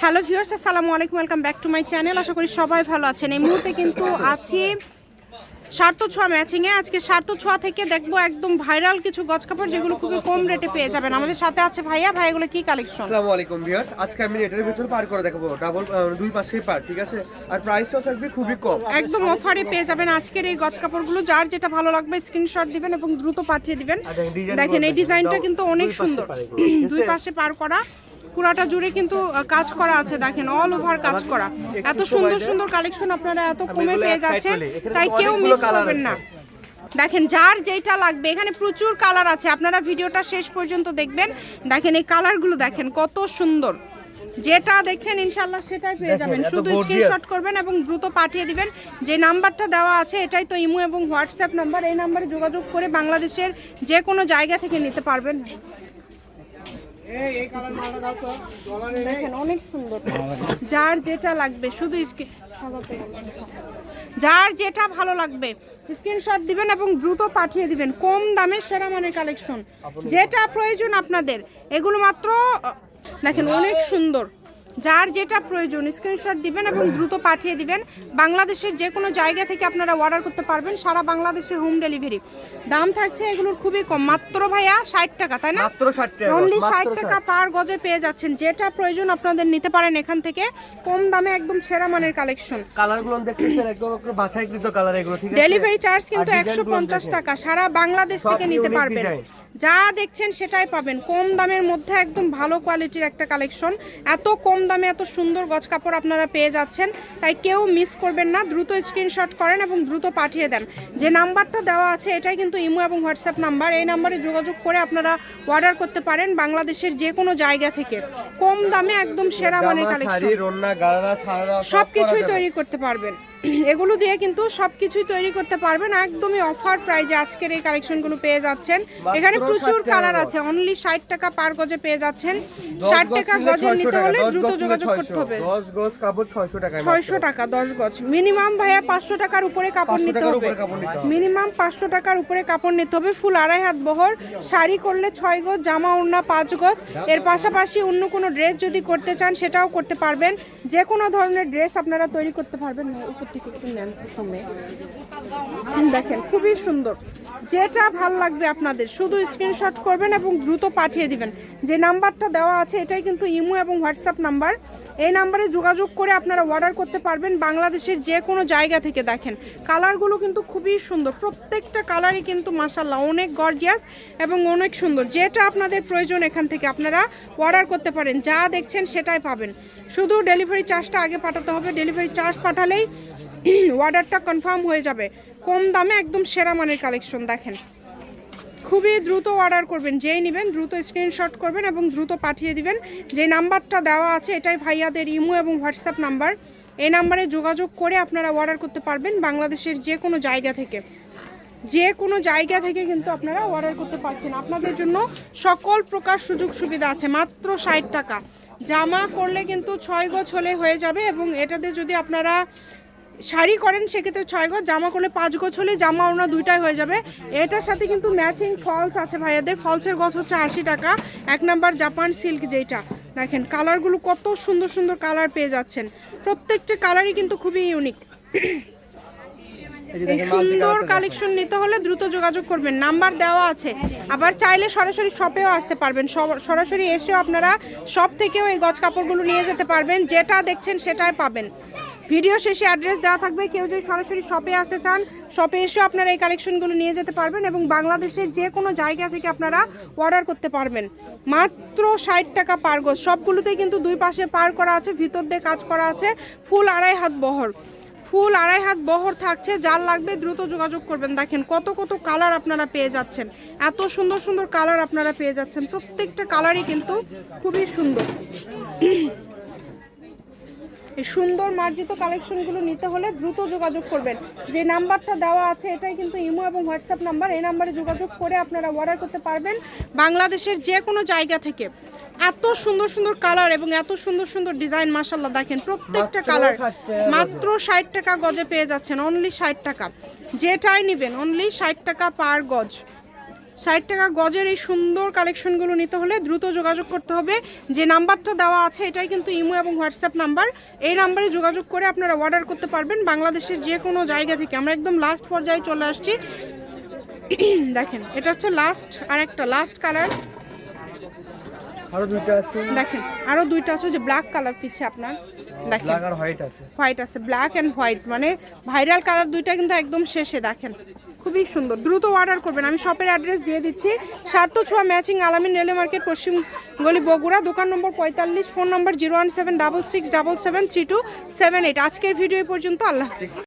Hello viewers আসসালামু আলাইকুম welcome back to my channel. আশা করি সবাই ভালো আছেন। এই মুহূর্তে কিন্তু আছি সার্থ ছোঁয়া ম্যাচিংয়ে। আজকে সার্থ ছোঁয়া থেকে দেখব একদম ভাইরাল কিছু গজ কাপড় যেগুলো খুবই কম রেটে পেয়ে যাবেন। আমাদের সাথে আছে ভাইয়া। ভাই এগুলো কি কালেকশন আসসালামু আলাইকুম ভিউয়ার্স। আজকে আমি এটার ভিতর পার করে দেখাবো। ডাবল দুই পাশে পার ঠিক আছে? আর প্রাইসটাও থাকবে খুবই কম। একদম অফারে পেয়ে যাবেন আজকের এই গজ কাপড়গুলো। যার যেটা ভালো লাগবে স্ক্রিনশট দিবেন এবং দ্রুত পাঠিয়ে দিবেন। দেখেন এই ডিজাইনটা কিন্তু অনেক সুন্দর। দুই পাশে পার করা। পুরাটা জুড়ে কিন্তু কাজ করা আছে দেখেন অল ওভার কাজ করা। এত সুন্দর সুন্দর কালেকশন আপনারা এত কমে পেয়ে যাচ্ছেন তাই কেউ মিস করবেন না। দেখেন যার যেটা লাগবে এখানে প্রচুর কালার আছে। আপনারা ভিডিওটা শেষ পর্যন্ত দেখবেন। দেখেন এই কালারগুলো দেখেন কত সুন্দর। যেটা দেখছেন ইনশাল্লাহ সেটাই পেয়ে যাবেন। শুধু। স্ক্রিনশট করবেন এবং দ্রুত পাঠিয়ে দিবেন। যে নাম্বারটা দেওয়া আছে এটাই তো ইমো এবং হোয়াটসঅ্যাপ নাম্বার এই নাম্বারে যোগাযোগ করে বাংলাদেশের যে কোনো জায়গা থেকে নিতে পারবেন। দেখেন অনেক সুন্দর। যার যেটা লাগবে শুধু যার যেটা ভালো লাগবে স্ক্রিনশট দিবেন এবং দ্রুত পাঠিয়ে দিবেন। কম দামে সেরা মানের কালেকশন যেটা প্রয়োজন আপনাদের এগুলো মাত্র দেখেন অনেক সুন্দর। যার যেটা প্রয়োজন স্ক্রিনশট দিবেন এবং দ্রুত পাঠিয়ে দিবেন। বাংলাদেশের যে কোনো জায়গা থেকে আপনারা অর্ডার করতে পারবেন সারা বাংলাদেশে হোম ডেলিভারি দাম থাকছে এগুলোর খুবই কম। মাত্র ভাইয়া ষাট টাকা তাই না? মাত্র 60 টাকা, অনলি ষাট টাকা পার গজে পেয়ে যাচ্ছেন। যেটা প্রয়োজন আপনাদের নিতে পারেন এখান থেকে। কম দামে একদম সেরা মানের কালেকশন কালারগুলো দেখতেছেন একদম একদম বাছাইকৃত কালার এগুলো ঠিক আছে? ডেলিভারি চার্জ কিন্তু একশো পঞ্চাশ টাকা। সারা বাংলাদেশ থেকে নিতে পারবেন। যা দেখছেন সেটাই পাবেন। কম দামের মধ্যে একদম ভালো কোয়ালিটির একটা কালেকশন এত কম দামে এত সুন্দর গজ কাপড় আপনারা পেয়ে যাচ্ছেন। তাই কেউ মিস করবেন না। দ্রুত স্ক্রিনশট করেন এবং দ্রুত পাঠিয়ে দেন। যে নাম্বারটা দেওয়া আছে এটাই কিন্তু ইমো এবং হোয়াটসঅ্যাপ নাম্বার। এই নাম্বারে যোগাযোগ করে আপনারা অর্ডার করতে পারেন বাংলাদেশের যে কোনো জায়গা থেকে। কম দামে একদম সেরা মানের কালেকশন সব কিছুই তৈরি করতে পারবেন। এগুলো দিয়ে কিন্তু সব কিছুই তৈরি করতে পারবেন। একদমই অফার প্রাইজে আজকের এই কালেকশনগুলো পেয়ে যাচ্ছেন। এখানে প্রচুর কালার আছে অনলি ষাট টাকা পার গজে পেয়ে যাচ্ছেন। ষাট টাকা গজে নিতে হলে দ্রুত যোগাযোগ করতে হবে। দশ গজ কাপড় 600 টাকায় ছয়শো টাকা দশ গজ। মিনিমাম ভাইয়া পাঁচশো টাকার উপরে কাপড় নিতে হবে। উপরে কাপড় নিতে হবে। মিনিমাম পাঁচশো টাকার উপরে কাপড় নিতে হবে। ফুল আড়াই হাত বহর শাড়ি করলে ছয় গজ জামা ওড়না পাঁচ গজ। এর পাশাপাশি অন্য কোনো ড্রেস যদি করতে চান সেটাও করতে পারবেন। যে কোনো ধরনের ড্রেস আপনারা তৈরি করতে পারবেন উপর একটু নেন প্রথমে দেখেন, খুবই সুন্দর। যেটা ভালো লাগবে আপনাদের, শুধু স্ক্রিনশট করবেন এবং দ্রুত পাঠিয়ে দিবেন। যে নাম্বারটা দেওয়া আছে, এটাই কিন্তু ইমো এবং হোয়াটসঅ্যাপ নাম্বার। এই নাম্বারে যোগাযোগ করে আপনারা অর্ডার করতে পারবেন বাংলাদেশের যে কোনো জায়গা থেকে দেখেন। কালারগুলো কিন্তু খুবই সুন্দর। প্রত্যেকটা কালারই কিন্তু মাসাল্লাহ অনেক গর্জিয়াস এবং অনেক সুন্দর। যেটা আপনাদের প্রয়োজন এখান থেকে আপনারা অর্ডার করতে পারেন। যা দেখছেন সেটাই পাবেন। শুধু ডেলিভারি চার্জটা আগে পাঠাতে হবে। ডেলিভারি চার্জ পাঠালেই অর্ডারটা কনফার্ম হয়ে যাবে। কম দামে একদম সেরা মানের কালেকশন দেখেন। খুবই দ্রুত অর্ডার করবেন, যেই নেবেন দ্রুত স্ক্রিনশট করবেন এবং দ্রুত পাঠিয়ে দিবেন। যে নাম্বারটা দেওয়া আছে, এটাই ভাইয়াদের ইমো এবং হোয়াটসঅ্যাপ নাম্বার এই নাম্বারে যোগাযোগ করে আপনারা অর্ডার করতে পারবেন বাংলাদেশের যে কোনো জায়গা থেকে। যে কোনো জায়গা থেকে কিন্তু আপনারা অর্ডার করতে পারছেন। আপনাদের জন্য সকল প্রকার সুযোগ সুবিধা আছে, মাত্র ষাট টাকা। জামা করলে কিন্তু ছয় গজ হলে হয়ে যাবে এবং এটাতে যদি আপনারা শাড়ি করেন সেক্ষেত্রে ছয় গজ জামা করলে পাঁচ গজ হলে জামা ওনা দুইটাই হয়ে যাবে। এটার সাথে কিন্তু ম্যাচিং ফলস আছে ভাইয়াদের। ফলসের গজ হচ্ছে আশি টাকা। এক নাম্বার জাপান সিল্ক যেটা। দেখেন কালারগুলো কত সুন্দর সুন্দর কালার পেয়ে যাচ্ছেন। প্রত্যেকটা কালারই কিন্তু খুবই ইউনিক সুন্দর কালেকশন নিতে হলে দ্রুত যোগাযোগ করবেন। নাম্বার দেওয়া আছে। আবার চাইলে সরাসরি শপেও আসতে পারবেন। সরাসরি এসেও আপনারা শপ থেকেও এই গজ কাপড়গুলো নিয়ে যেতে পারবেন। যেটা দেখছেন সেটাই পাবেন। ভিডিও শেষে অ্যাড্রেস দেওয়া থাকবে। কেউ যদি সরাসরি শপে আসতে চান শপে এসেও আপনারা এই কালেকশনগুলো নিয়ে যেতে পারবেন এবং বাংলাদেশের যে কোনো জায়গা থেকে আপনারা অর্ডার করতে পারবেন। মাত্র ষাট টাকা পার গজ। সবগুলোতেই কিন্তু দুই পাশে পার করা আছে, ভিতর দিয়ে কাজ করা আছে ফুল আড়াই হাত বহর। ফুল আড়াই হাত বহর থাকছে, যার লাগবে দ্রুত যোগাযোগ করবেন। দেখেন কত কত কালার আপনারা পেয়ে যাচ্ছেন। এত সুন্দর সুন্দর কালার আপনারা পেয়ে যাচ্ছেন। প্রত্যেকটা কালারই কিন্তু খুবই সুন্দর। এই সুন্দর মার্জিত কালেকশনগুলো নিতে হলে দ্রুত যোগাযোগ করবেন। যে নাম্বারটা দেওয়া আছে এটাই কিন্তু ইমো এবং হোয়াটসঅ্যাপ নাম্বার। এই নাম্বারে যোগাযোগ করে আপনারা অর্ডার করতে পারবেন বাংলাদেশের যে কোনো জায়গা থেকে। এত সুন্দর সুন্দর কালার এবং এত সুন্দর সুন্দর ডিজাইন মাসাল্লাহ দেখেন প্রত্যেকটা কালার। 60 টাকা গজে। মাত্র ষাট টাকা গজে পেয়ে যাচ্ছেন অনলি ষাট টাকা। যেটাই নেবেন অনলি ষাট টাকা পার গজ। ষাট টাকা গজের এই সুন্দর কালেকশনগুলো নিতে হলে দ্রুত যোগাযোগ করতে হবে। যে নাম্বারটা দেওয়া আছে, এটাই কিন্তু ইমো এবং হোয়াটসঅ্যাপ নাম্বার। এই নাম্বারে যোগাযোগ করে আপনারা অর্ডার করতে পারবেন বাংলাদেশের যে কোনো জায়গা থেকে। আমরা একদম লাস্ট পর্যায়ে চলে আসছি। দেখেন, এটা হচ্ছে লাস্ট আর একটা লাস্ট কালার আরও দুইটা আছে। দেখেন আরও দুইটা আছে যে ব্ল্যাক কালার পিছে আপনার। দেখেন। ব্ল্যাক আর হোয়াইট আছে। হোয়াইট আছে ব্ল্যাক অ্যান্ড হোয়াইট মানে ভাইরাল কালার দুইটা কিন্তু একদম শেষে দেখেন। খুবই সুন্দর। দ্রুত অর্ডার করবেন। আমি শপের অ্যাড্রেস দিয়ে দিচ্ছি। সার্থ ছোঁয়া ম্যাচিং আলামিন রেলওয়ে মার্কেট পশ্চিম গলি বগুড়া দোকান নম্বর পঁয়তাল্লিশ phone number zero one seven double six double seven three two seven eight আজকের ভিডিও পর্যন্ত আল্লাহ হাফিজ।